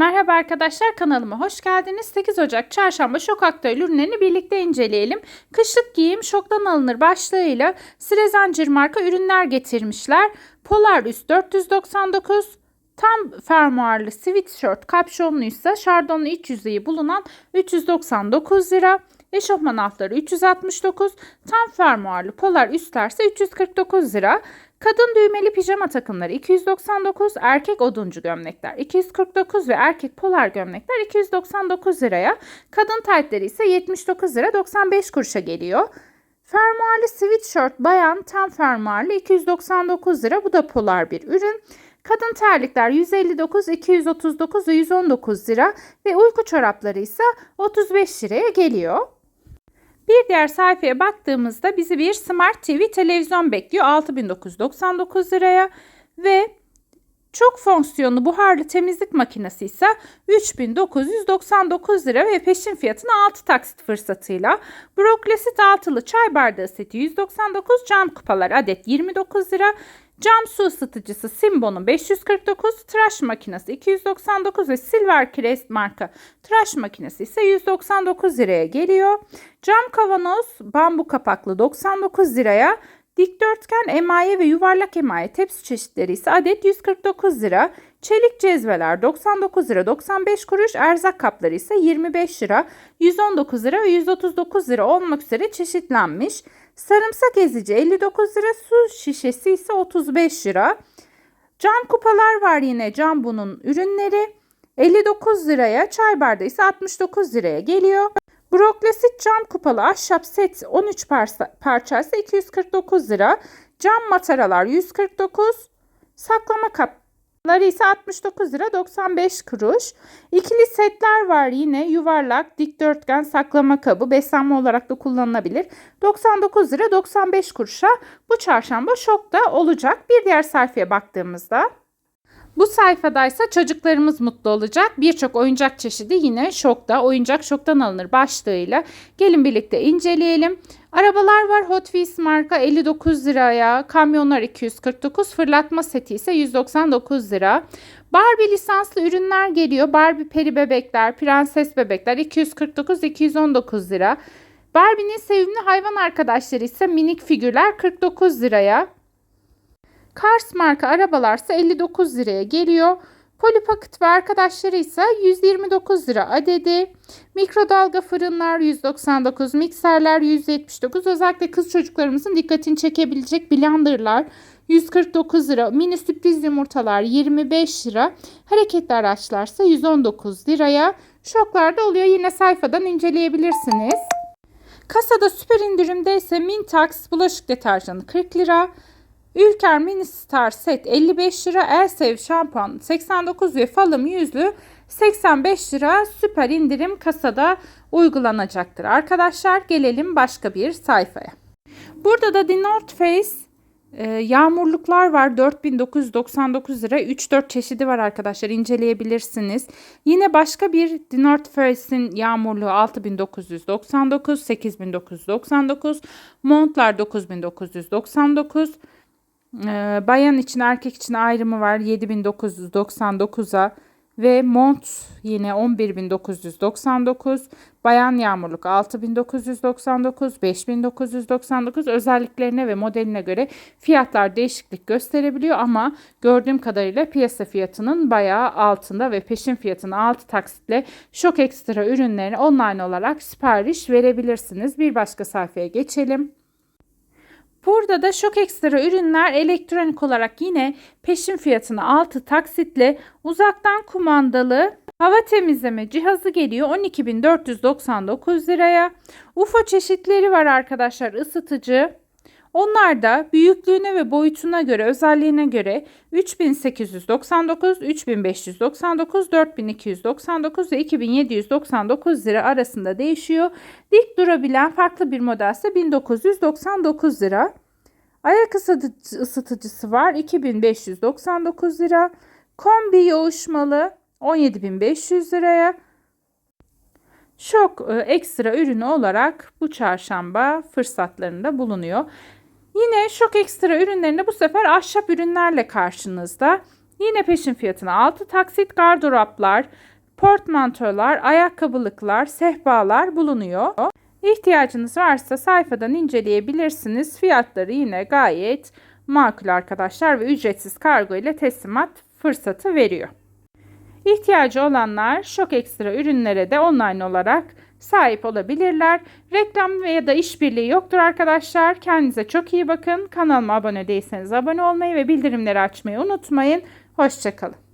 Merhaba arkadaşlar kanalıma hoş geldiniz. 8 Ocak çarşamba şok aktüel ürünlerini birlikte inceleyelim. Kışlık giyim şoktan alınır başlığıyla Sire Zincir marka ürünler getirmişler. Polar üst 499, tam fermuarlı sweatshirt kapşonluysa şardonlu iç yüzeyi bulunan 399 lira. Eşofman altları 369, tam fermuarlı polar üstlerse 349 lira. Kadın düğmeli pijama takımları 299, erkek oduncu gömlekler 249 ve erkek polar gömlekler 299 liraya. Kadın taytları ise 79 lira 95 kuruşa geliyor. Fermuarlı sweatshirt bayan tam fermuarlı 299 lira. Bu da polar bir ürün. Kadın terlikler 159, 239 ve 119 lira ve uyku çorapları ise 35 liraya geliyor. Bir diğer sayfaya baktığımızda bizi bir Smart TV televizyon bekliyor 6999 liraya ve çok fonksiyonlu buharlı temizlik makinesi ise 3999 lira ve peşin fiyatına 6 taksit fırsatıyla. Broklesit altılı çay bardağı seti 199, cam kupalar adet 29 lira. Cam su ısıtıcısı Simbo'nun 549, tıraş makinesi 299 ve Silver Crest marka tıraş makinesi ise 199 liraya geliyor. Cam kavanoz bambu kapaklı 99 liraya. Dikdörtgen emaye ve yuvarlak emaye tepsi çeşitleri ise adet 149 lira. Çelik cezveler 99 lira 95 kuruş. Erzak kapları ise 25 lira 119 lira ve 139 lira olmak üzere çeşitlenmiş. Sarımsak ezici 59 lira. Su şişesi ise 35 lira. Cam kupalar var yine cam bunun ürünleri. 59 liraya çay bardağı ise 69 liraya geliyor. Broklesit cam kupalı ahşap set 13 parça, parçası 249 lira. Cam mataralar 149. Saklama kapları ise 69 lira 95 kuruş. İkili setler var yine yuvarlak dikdörtgen saklama kabı beslenme olarak da kullanılabilir. 99 lira 95 kuruşa bu çarşamba şokta olacak. Bir diğer sayfaya baktığımızda bu sayfadaysa çocuklarımız mutlu olacak. Birçok oyuncak çeşidi yine şokta. Oyuncak şoktan alınır başlığıyla. Gelin birlikte inceleyelim. Arabalar var Hot Wheels marka 59 liraya. Kamyonlar 249. Fırlatma seti ise 199 lira. Barbie lisanslı ürünler geliyor. Barbie peri bebekler, prenses bebekler 249-219 lira. Barbie'nin sevimli hayvan arkadaşları ise minik figürler 49 liraya. Cars marka arabalarsa 59 liraya geliyor. Polypocket ve arkadaşları ise 129 lira adedi. Mikrodalga fırınlar 199, mikserler 179. Özellikle kız çocuklarımızın dikkatini çekebilecek blenderlar 149 lira. Mini sürpriz yumurtalar 25 lira. Hareketli araçlarsa 119 liraya. Şoklarda oluyor. Yine sayfadan inceleyebilirsiniz. Kasada süper indirimde ise Mintax bulaşık deterjanı 40 lira. Ülker Mini Star Set 55 lira. Elsev şampuan 89 ve falım yüzlü 85 lira süper indirim kasada uygulanacaktır. Arkadaşlar gelelim başka bir sayfaya. Burada da The North Face e, yağmurluklar var 4999 lira 3-4 çeşidi var arkadaşlar inceleyebilirsiniz. Yine başka bir The North Face'in yağmurluğu 6999 8999 montlar 9999 ee, bayan için erkek için ayrımı var 7999'a ve mont yine 11999 bayan yağmurluk 6999 5999 özelliklerine ve modeline göre fiyatlar değişiklik gösterebiliyor ama gördüğüm kadarıyla piyasa fiyatının bayağı altında ve peşin fiyatının altı taksitle şok ekstra ürünlerini online olarak sipariş verebilirsiniz. Bir başka sayfaya geçelim. Burada da şok ekstra ürünler elektronik olarak yine peşin fiyatına 6 taksitle uzaktan kumandalı hava temizleme cihazı geliyor 12.499 liraya. UFO çeşitleri var arkadaşlar ısıtıcı. Onlar da büyüklüğüne ve boyutuna göre, özelliğine göre 3899, 3599, 4299 ve 2799 lira arasında değişiyor. Dik durabilen farklı bir modelse 1999 lira. Ayak ısıtıcısı var 2599 lira. Kombi yoğuşmalı 17500 liraya. Şok e, ekstra ürünü olarak bu çarşamba fırsatlarında bulunuyor. Yine şok ekstra ürünlerinde bu sefer ahşap ürünlerle karşınızda. Yine peşin fiyatına 6 taksit gardıroplar, portmantolar, ayakkabılıklar, sehpalar bulunuyor. İhtiyacınız varsa sayfadan inceleyebilirsiniz. Fiyatları yine gayet makul arkadaşlar ve ücretsiz kargo ile teslimat fırsatı veriyor. İhtiyacı olanlar şok ekstra ürünlere de online olarak sahip olabilirler. Reklam veya da işbirliği yoktur arkadaşlar. Kendinize çok iyi bakın. Kanalıma abone değilseniz abone olmayı ve bildirimleri açmayı unutmayın. Hoşçakalın.